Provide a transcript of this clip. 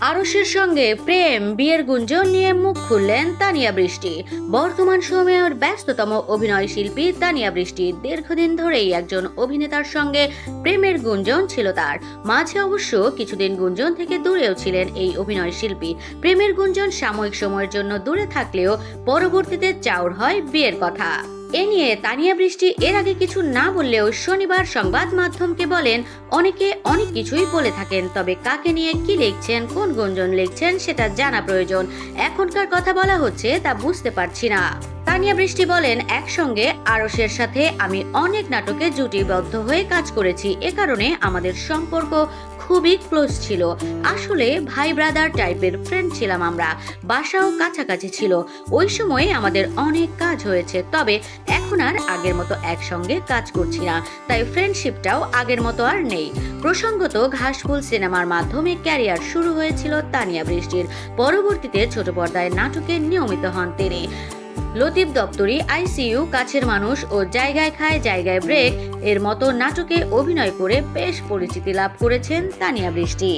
আরশের সঙ্গে প্রেম, বিয়ের গুঞ্জন নিয়ে মুখ খুললেন তানিয়া বৃষ্টি। বর্তমান সময়ের ব্যস্ততম অভিনয় শিল্পী তানিয়া বৃষ্টি দীর্ঘদিন ধরেই একজন অভিনেতার সঙ্গে প্রেমের গুঞ্জন ছিল তার। মাঝে অবশ্য কিছুদিন গুঞ্জন থেকে দূরেও ছিলেন এই অভিনয় শিল্পী। প্রেমের গুঞ্জন সাময়িক সময়ের জন্য দূরে থাকলেও পরবর্তীতে চাউর হয় বিয়ের কথা। এ নিয়ে তানিয়া বৃষ্টি এর আগে কিছু না বললেও শনিবার সংবাদ মাধ্যমকে বলেন, অনেকে অনেক কিছুই বলে থাকেন, তবে কাকে নিয়ে কি লিখছেন, কোন গুঞ্জন লিখছেন সেটা জানা প্রয়োজন। এখনকার কথা বলা হচ্ছে তা বুঝতে পারছি না। তানিয়া বৃষ্টি বলেন, একসঙ্গে আরসের সাথে আমি অনেক নাটকে জুটিবদ্ধ হয়ে কাজ করেছি, এ কারণে আমাদের সম্পর্ক খুবই ক্লোজ ছিল। আসলে ভাই ব্রাদার টাইপের ফ্রেন্ড ছিলাম আমরা। বাসাও কাছাকাছি ছিল। ওই সময়ে আমাদের অনেক কাজ হয়েছে। তবে এখন আর আগের মতো একসঙ্গে কাজ করছি না। তাই ফ্রেন্ডশিপটাও আগের মতো আর নেই। প্রসঙ্গত ঘাসফুল সিনেমার মাধ্যমে ক্যারিয়ার শুরু হয়েছিল তানিয়া বৃষ্টির। পরবর্তীতে ছোট পর্দায় নাটকে নিয়মিত হন তিনি। লতিফ দপ্তরি আইসিইউ, কাছের মানুষ ও জায়গায় খায় জায়গায় ব্রেক এর মতো নাটকে অভিনয় করে বেশ পরিচিতি লাভ করেছেন তানিয়া বৃষ্টি।